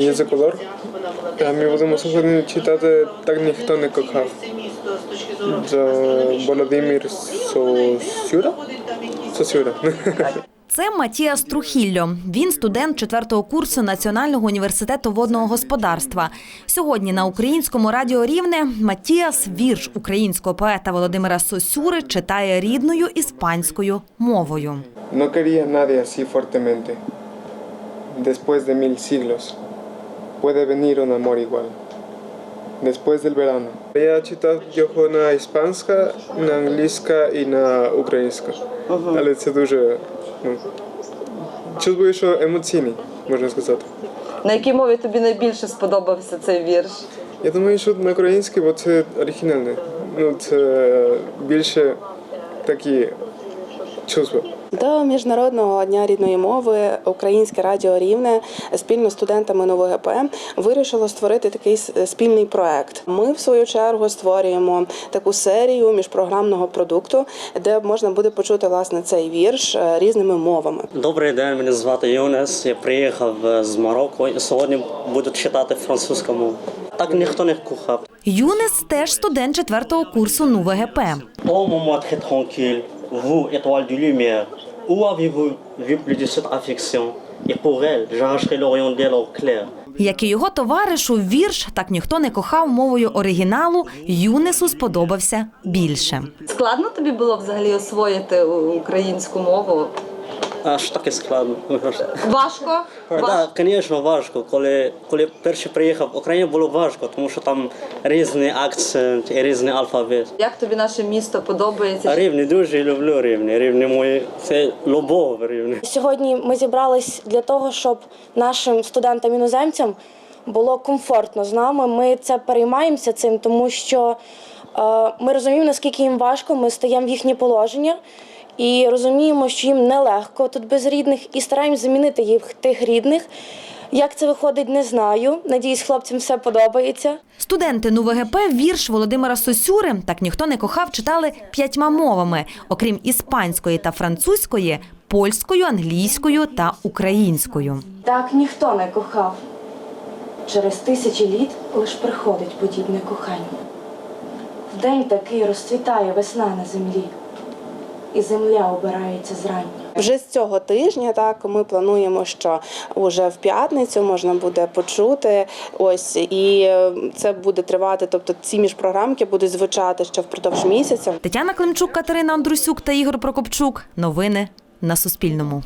Є за колор. А ми будемо сьогодні читати так ніхто не кохав. За Володимир Сосюра? Сосюра. Це Матіас Трухілльо. Він студент четвертого курсу Національного університету водного господарства. Сьогодні на українському радіо Рівне Матіас вірш українського поета Володимира Сосюри читає рідною іспанською мовою. No quería nadie así fuertemente. Después de mil siglos, puede venir un amor igual. Después del verano. Я читав його на іспанська, на англійська і на українська. Але це дуже ну, чувствую, що емоційний, можна сказати. На якій мові тобі найбільше сподобався цей вірш? Я думаю, що на українській, бо це оригінальне. Ну, це більше такі чувства. До міжнародного дня рідної мови Українське радіо Рівне спільно з студентами нового ГПМ вирішило створити такий спільний проект. Ми в свою чергу створюємо таку серію міжпрограмного продукту, де можна буде почути власне цей вірш е, різними мовами. Добрий день, мене звати Юнес. Я приїхав е, з Марокко і сьогодні буду читати французьку мову. Так ніхто не кохав. Юнес теж студент четвертого курсу НУ Vous, étoile de lumière, où avez-vous vu plus de cette affection? Et pour elle, j'arracherai l'Orient dès l'or clair. Як і його товаришу, вірш так ніхто не кохав мовою оригіналу. Юнесу сподобався більше. Складно тобі було взагалі освоїти українську мову? А що таке складно? Важко? Так, звісно, важко. Коли, коли перше приїхав в Україну, було важко, тому що там різний акцент і різний алфавіт. Як тобі наше місто подобається? Рівні дуже люблю рівні. Рівні мої це любов рівні. Сьогодні ми зібрались для того, щоб нашим студентам-іноземцям було комфортно з нами. Ми це переймаємося цим, тому що е, ми розуміємо, наскільки їм важко, ми стаємо в їхнє положення і розуміємо, що їм нелегко тут без рідних, і стараємось замінити їх тих рідних. Як це виходить, не знаю. Надіюсь, хлопцям все подобається. Студенти НУ ВГП вірш Володимира Сосюри так ніхто не кохав читали п'ятьма мовами, окрім іспанської та французької, польською, англійською та українською. Так ніхто не кохав. Через тисячі літ лиш приходить подібне кохання. В день такий розцвітає весна на землі, і земля обирається зрання. Вже з цього тижня так ми плануємо, що вже в п'ятницю можна буде почути. Ось і е, це буде тривати. Тобто ці міжпрограмки будуть звучати ще впродовж місяця. Тетяна Климчук, Катерина Андрусюк та Ігор Прокопчук. Новини на Суспільному.